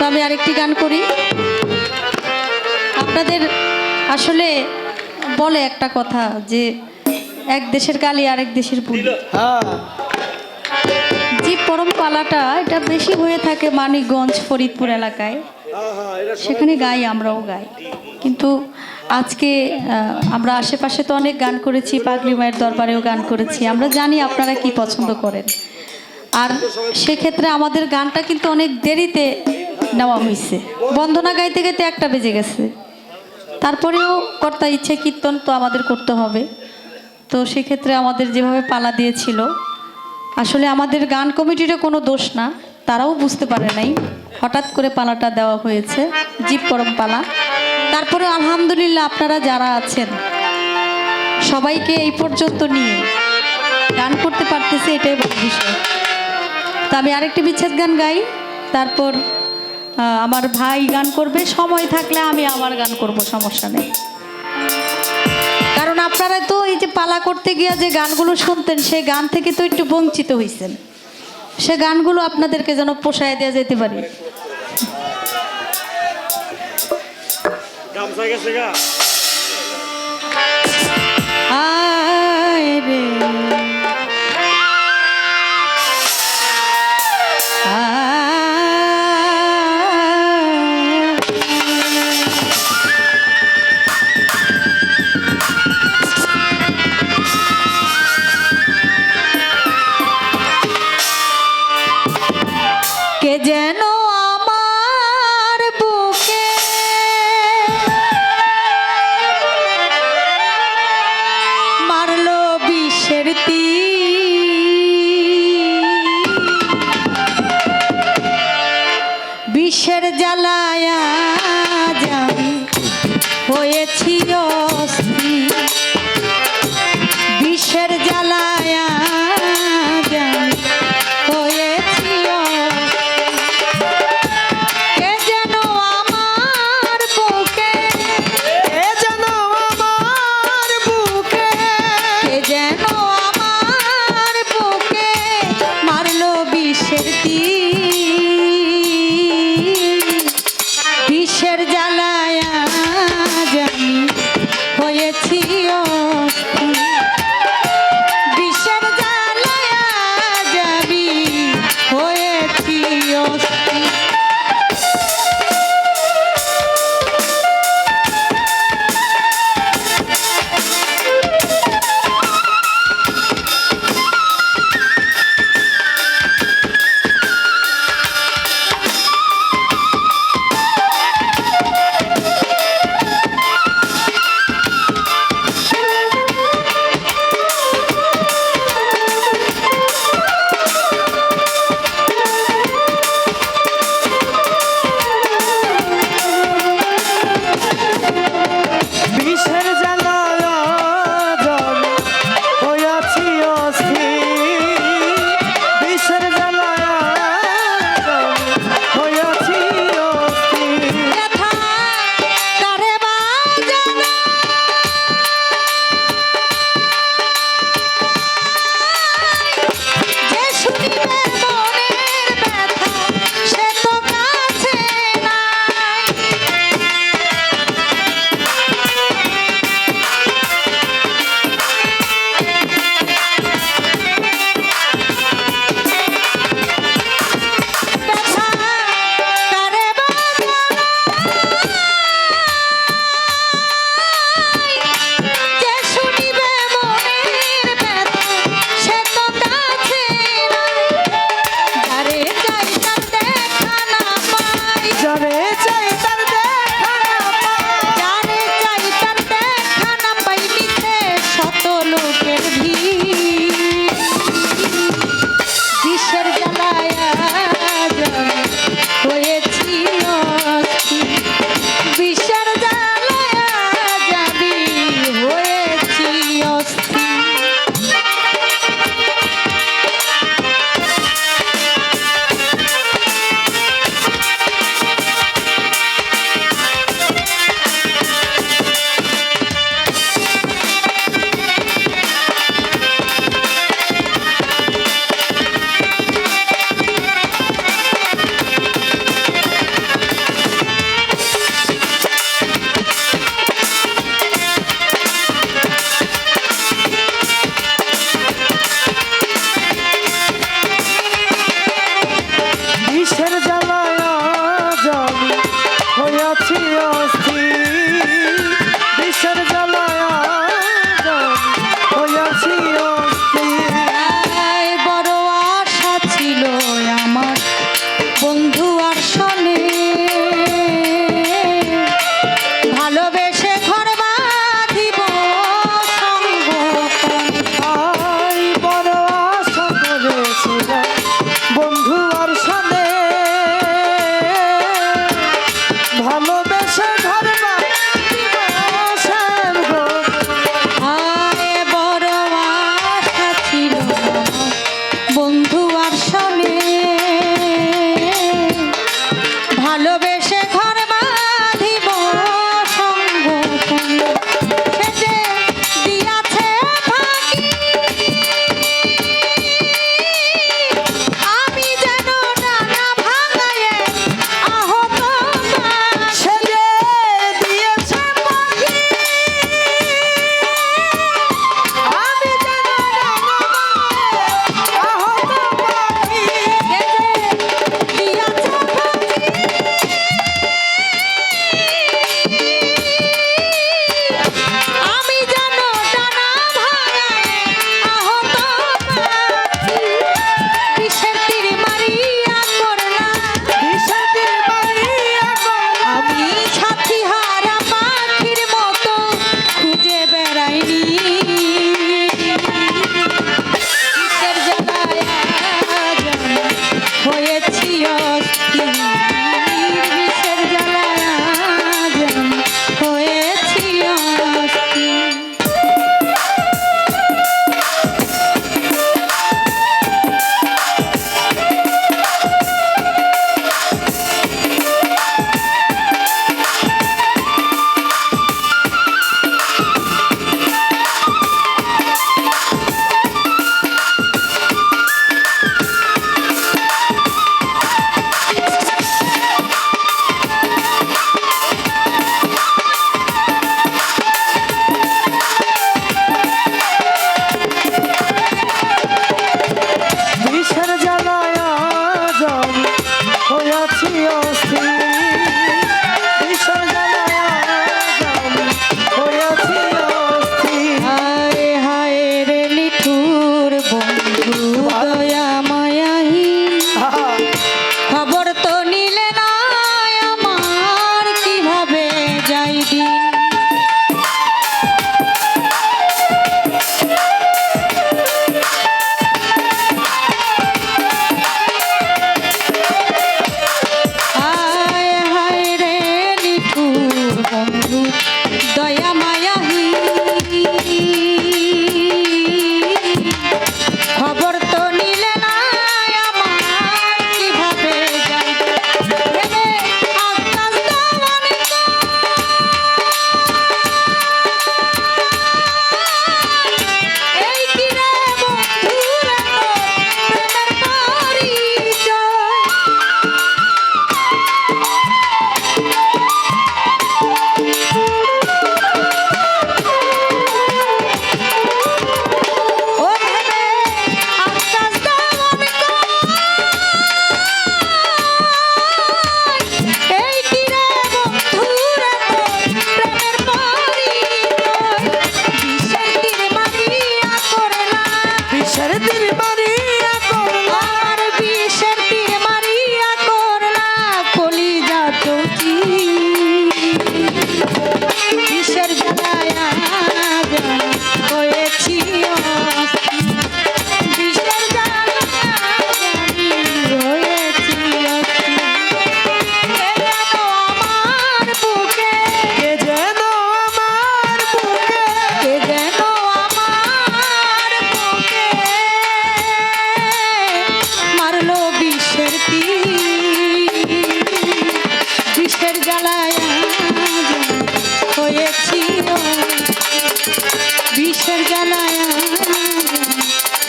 তো আমি আরেকটি গান করি। আপনাদের আসলে বলে একটা কথা যে এক দেশের গালি আরেক দেশের পুলি হ্যাঁ। যে পরম পালাটা এটা বেশি হয়ে থাকে মানিকগঞ্জ ফরিদপুর এলাকায়। সেখানে গাই আমরাও গাই। কিন্তু আজকে আমরা আশেপাশে তো অনেক গান করেছি পাগলি মায়ের দরবারেও গান করেছি। আমরা জানি আপনারা কি পছন্দ করেন। আর সেক্ষেত্রে আমাদের গানটা কিন্তু অনেক দেরিতে নেওয়া হয়েছে বন্দনা গাইতে গাইতে একটা বেজে গেছে। তারপরেও কর্তা ইচ্ছে কীর্তন তো আমাদের করতে হবে। তো সেক্ষেত্রে আমাদের যেভাবে পালা দিয়েছিল, আসলে আমাদের গান কমিটিরও কোনো দোষ না, তারাও বুঝতে পারে নাই। হঠাৎ করে পালাটা দেওয়া হয়েছে, জীব পরম পালা। তারপরে আলহামদুলিল্লাহ আপনারা যারা আছেন, সবাইকে এই পর্যন্ত নিয়ে গান করতে পারতেছে, এটাই বিষয়। তো আমি আরেকটি বিচ্ছেদ গান গাই, তারপর আমার ভাই গান করবে সময় থাকলে আমি আমার গান করব সমস্যা নেই। কারণ আপনারা তো এই যে পালা করতে গিয়ে যে গানগুলো শুনতেন সেই গান থেকে তো একটু বঞ্চিত হয়েছেন সে গানগুলো আপনাদেরকে যেন পোষায় দেওয়া যেতে পারে। আয় রে। জ্বালায়া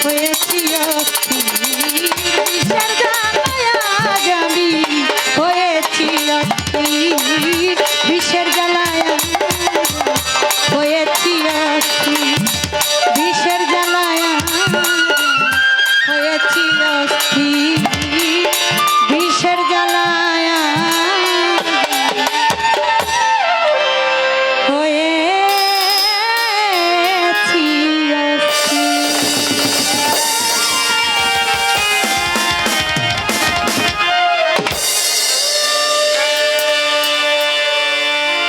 হয়েছি